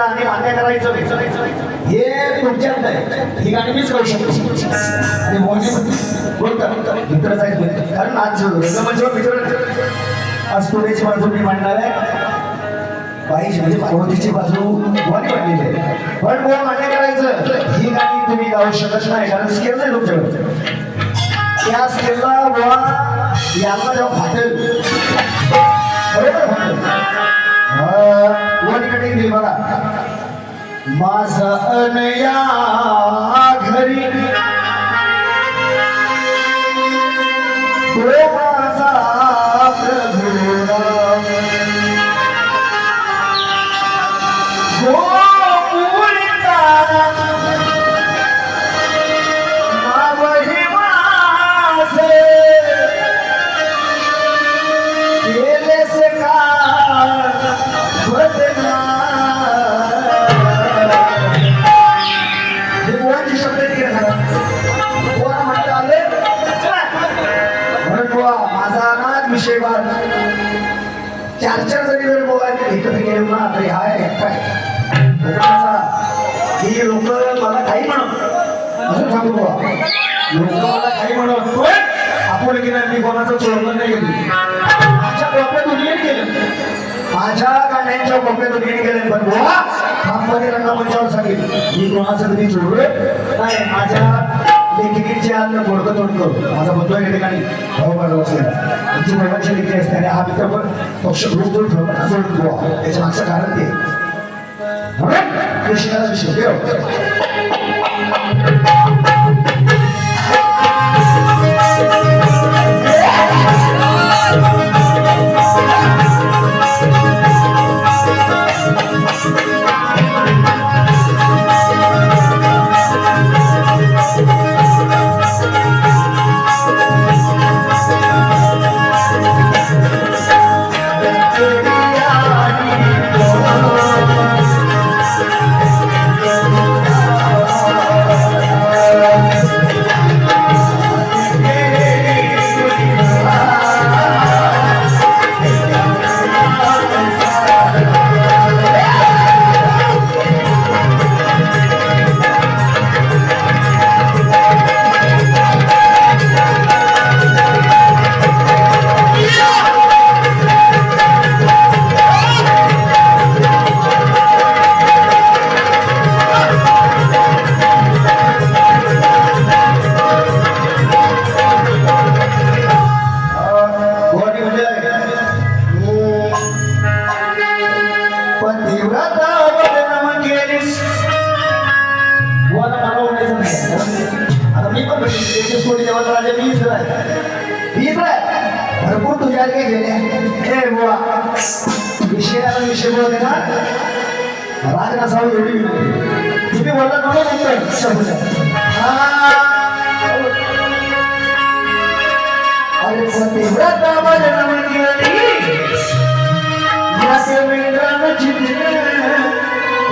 आणि मान्य करायचं हे तुमच्यात नाही ही गाणी मीच करू शकतो आणि मोहनी बोलता मित्रच आहेत कारण आज रंगमंचावर मित्र आज पुण्याची बाजू मी मांडणार आहे. बाईची म्हणजे पार्वतीची बाजू मोहनी मांडलेली आहे. पण मोह मान्य करायचं ही गाणी तुम्ही गाऊ शकत नाही कारण स्केल नाही तुमच्याकडे. त्या स्केलला बुवा यांना जेव्हा फाटेल. बरोबर फाटेल वन कटिंग दिली बघा. माझा अनया घरी. तो काही म्हणत पण आपण की मी कोणाचं चोरलं नाही गेलो माझ्या कोपऱ्या दुनियेने गेलं. माझ्या गाण्यांच्या कोपऱ्या दुनियेने गेले पण बुवा ठामपणे रंगमंचावर सांगितलं मी कोणाचं तरी चोरलं नाही माझ्या लेखिकेचे अन्न गोडकं करू माझा बंधू या ठिकाणी. भाऊ माझा बसलेला आमची भावाची लेखी असते आणि हा मित्र पण पक्ष रोज जोड ठेवला जोड बुवा. त्याच्या मागचं कारण ते. म्हणून कृष्णाला विषय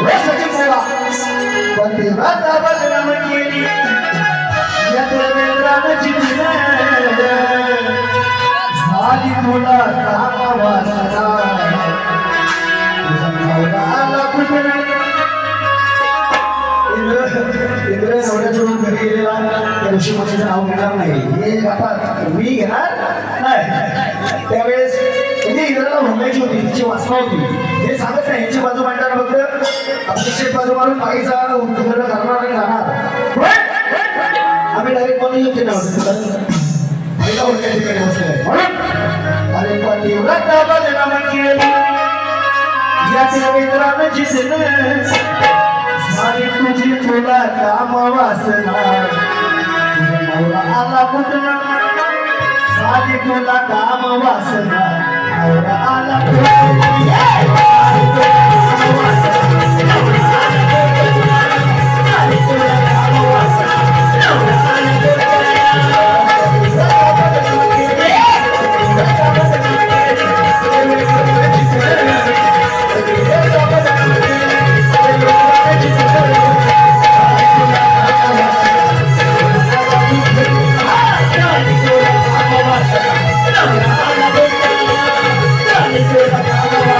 रसाची पोळा पतिव्रता बदनाम केली या झाली तुला आला इंद्र इंद्र घरी गेलेला त्या नाव घेणार नाही हे आता मी घेणार नाही. त्यावेळेस मुंबईची होती तिची वासना होती. हे सांगत नाही यांची बाजू मांडणार फक्त अभिषेक बाजू मारून पायीचा उत्तर करणार आणि जाणार. आम्ही डायरेक्ट म्हणून योग्य नव्हतं पहिला ठिकाणी बसलेला म्हणून अरे पतिव्रता बदनाम केली म्हणजे? याच्या मित्रानं जिंकलं सारी तुझी तुला काम वासना. आला कुठं सारी तुला काम वासना. Yeah. Deus, a cada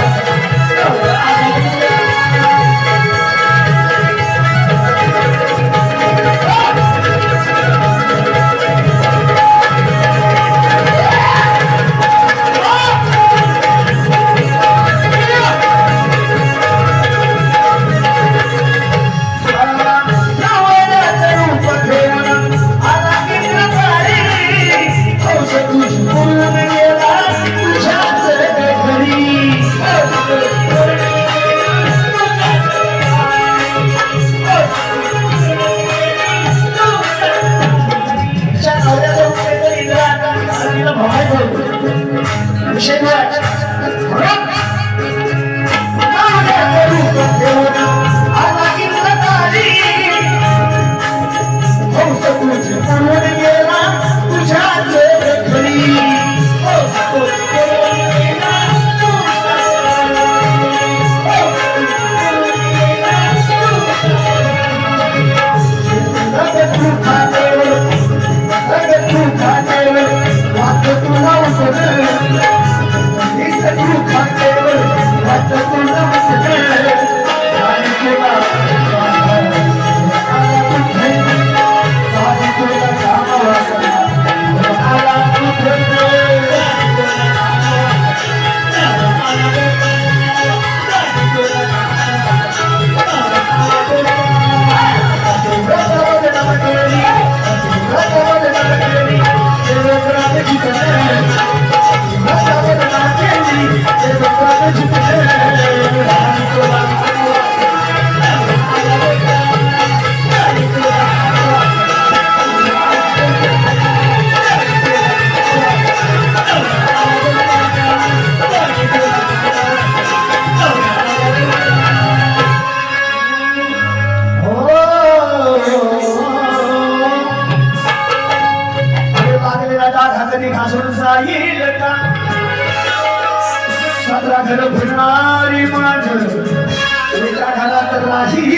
वारी माझ मित्रा घाला तर राही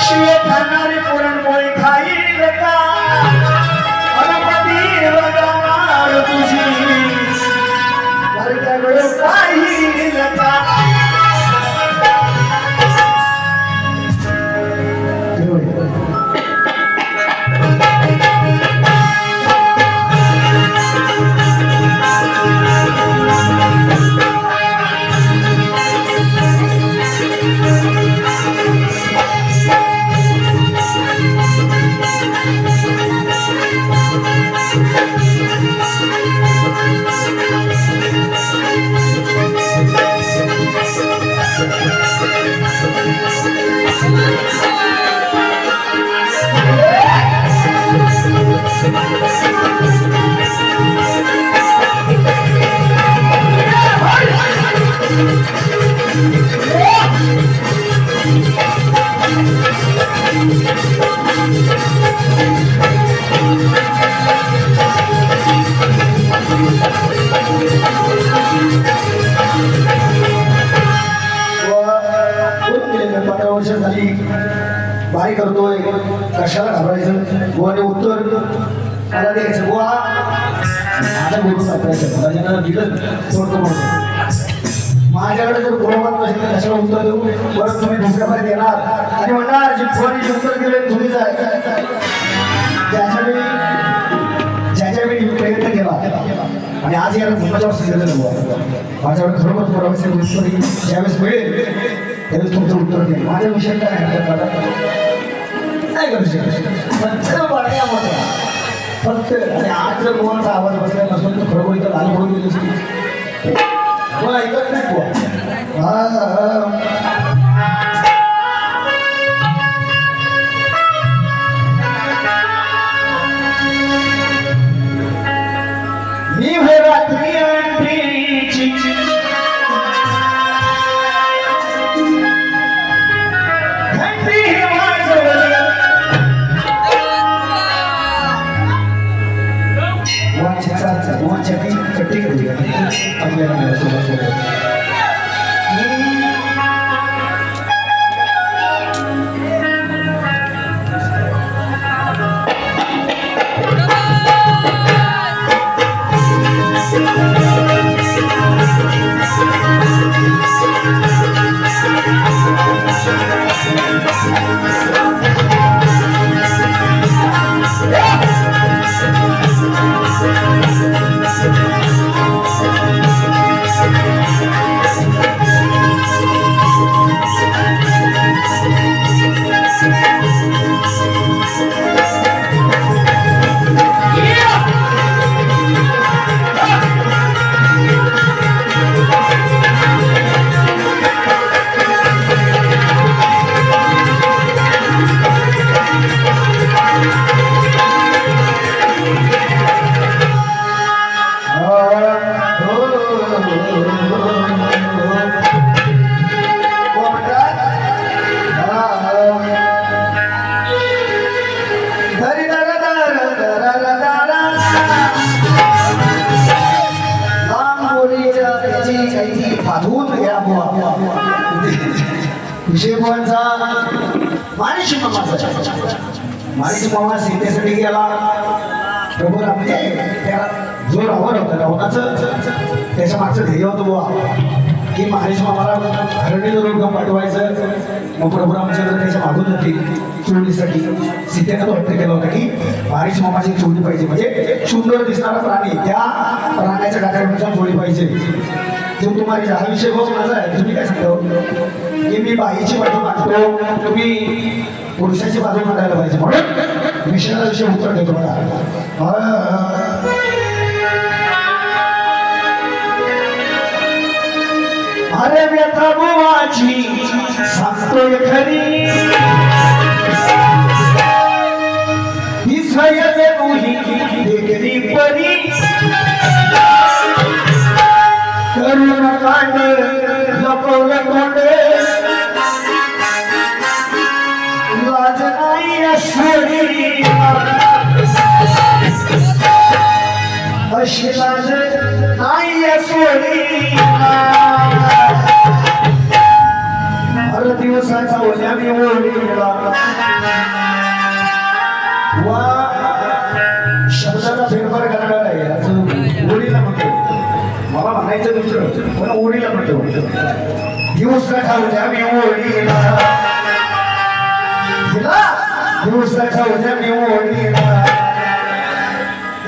शिवे ठरणारे सोडतो माझ्याकडे जर गोवात नसेल तर कशाला उत्तर देऊ. परत तुम्ही दुसऱ्या येणार आणि म्हणणार जे फोन उत्तर दिले तुम्हीच आहे ज्याच्या वेळी ज्याच्या वेळी प्रयत्न केला. आणि आज याला महत्त्वाच्या वर्षी गेलेलं माझ्याकडे खरोखर पुराव्याचे उत्तर ज्यावेळेस मिळेल त्यावेळेस तुमचं उत्तर देईल. माझ्या विषयात काय हरकत मला नाही करू शकत? फक्त आणि आज जर कोणाचा आवाज बसला नसून तर खरोखर इथं लाल पडून गेली असती मग ऐकत नाही बुवा. हा, मी हे विषय कोणचा माणिशी मामाचा. माणिशी मामा सीतेसाठी गेला. प्रभू राम त्याला जो रावण होता. रावणाचं त्याच्या मागचं ध्येय होतं बुवा. की महारेश मामाला हरणीचं लोक पाठवायचं. मग प्रभू रामचंद्र त्याच्या मागून होती चोरीसाठी सीतेनं तो हट्ट केला होता की महारेश मामाची चोरी पाहिजे. म्हणजे सुंदर दिसणारा प्राणी त्या प्राण्याच्या गाठानुसार चोळी पाहिजे. जो तुम्हाला हा विषय बघ माझा आहे. तुम्ही काय सांगतो हो? की मी बाईची बाजू मांडतो तुम्ही पुरुषाची बाजू मांडायला पाहिजे म्हणून. विषयाचा विषय उत्तर देतो मला अरे व्यथा बुवाची सांगतोय खरी. ही स्वयं मुही परी. करुण कांड लपवलं लाज नाही अशी लाज अरे दिवसाचा ओल्याने ओळीला वा. शब्दाचा फेरफार करायला नाही ओळीला म्हणतो मला म्हणायचं दुसरं ओळीला म्हणतो दिवसाचा ओल्याने ओळीला दिवसाचा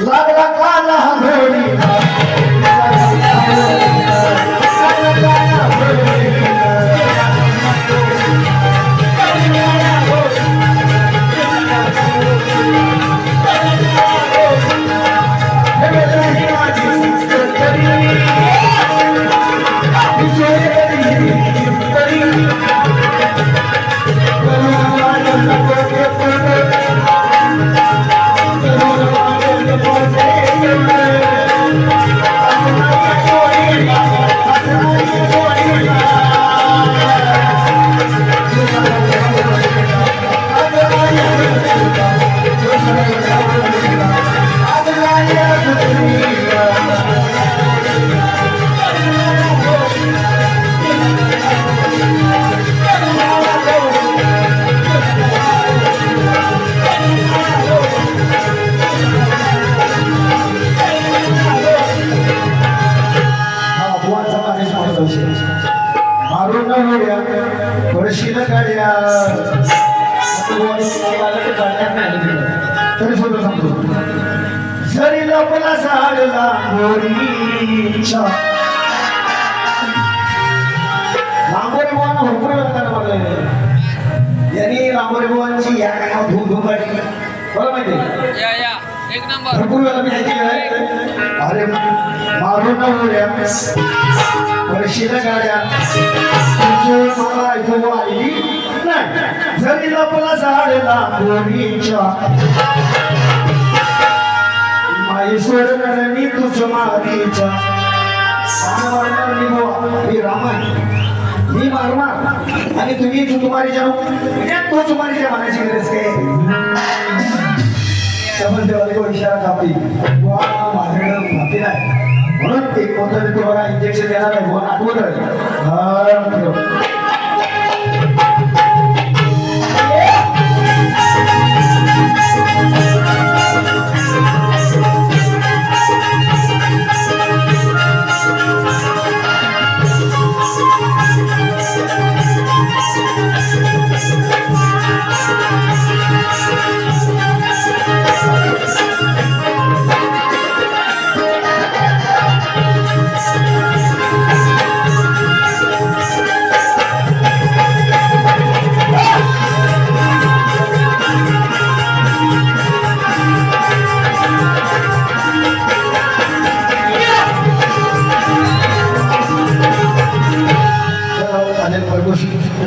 लागला का लहान ओळीला हा लांबोरे बुवांना भरपूर वेळा त्यांना बघलेलं यांनी लांबोरे या गाण्यावर धूम धूम काढली. बरं माहिती भरपूर वेळा मी ऐकलेलं आहे. अरे मारून न होड्या वर्षीला गाड्या. तुझी मला ऐकू आली नाही. जरी लपला झाडला गोरीच्या माई सोडणार मी तुझ मारीच्या सांग वाढणार मी बुवा, मी रामाय मी मारणार. आणि तुम्ही तू तुम्हारी जाऊ म्हणजे तू तुम्हारी म्हणायची गरज काय? समज देवाला इशारा कापी बुवा माझ्याकडे माती नाही म्हणून एक कोणतं तुम्हाला इंजेक्शन देणार नाही बुवा आठवत राहील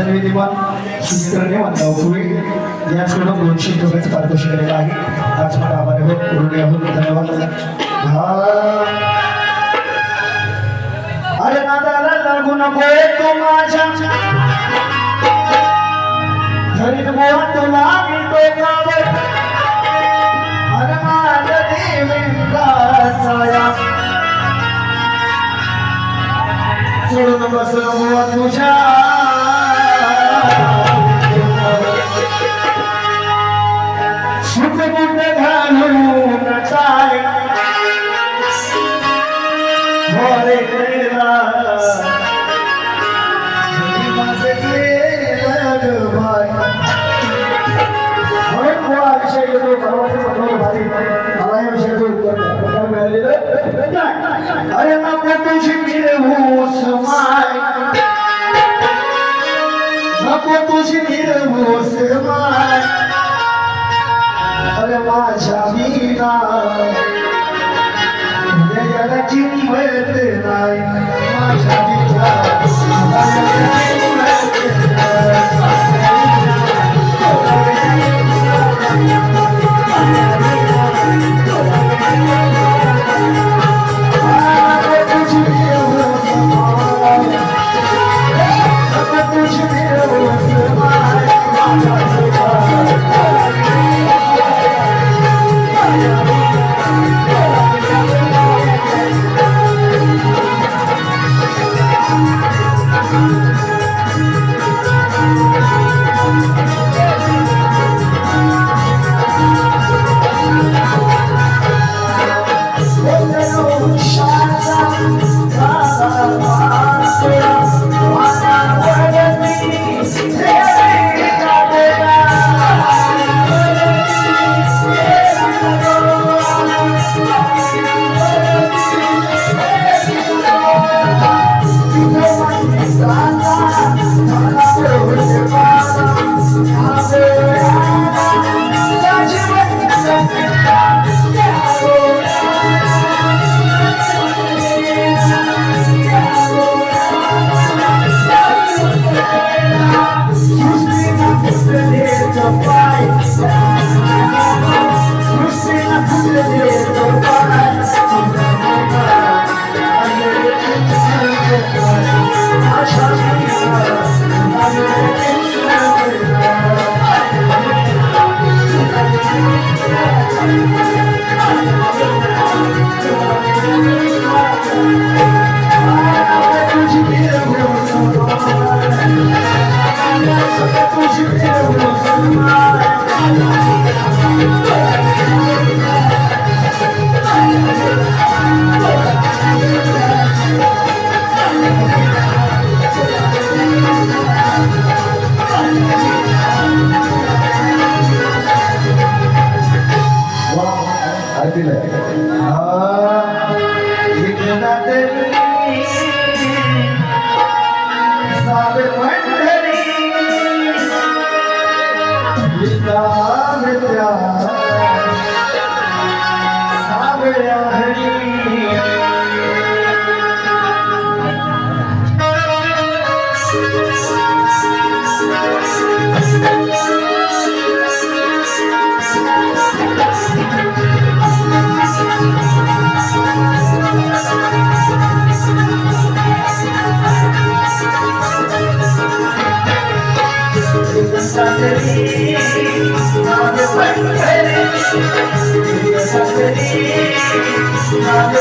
परदोशी धन्यवाद सुमित्राने म्हणता पुढे याचकडून दोनशे रुपयाचं पारितोषिक केलेलं आहे. आज मला आभारी आहोत ऋणी आहोत धन्यवाद. हा. अरे नादाला लागू नको तू माझ्या. धरीत बुवा तुला मी टोकावर अरे माझ्या साया. सोडून बसलो तुझ्या. सुपुत्र अरे ना तुझी मिरवूस माय नको तुझी मिरवूस माय अरे माझ्या मीना याला किंमत नाही माझ्या मीना sim Krishna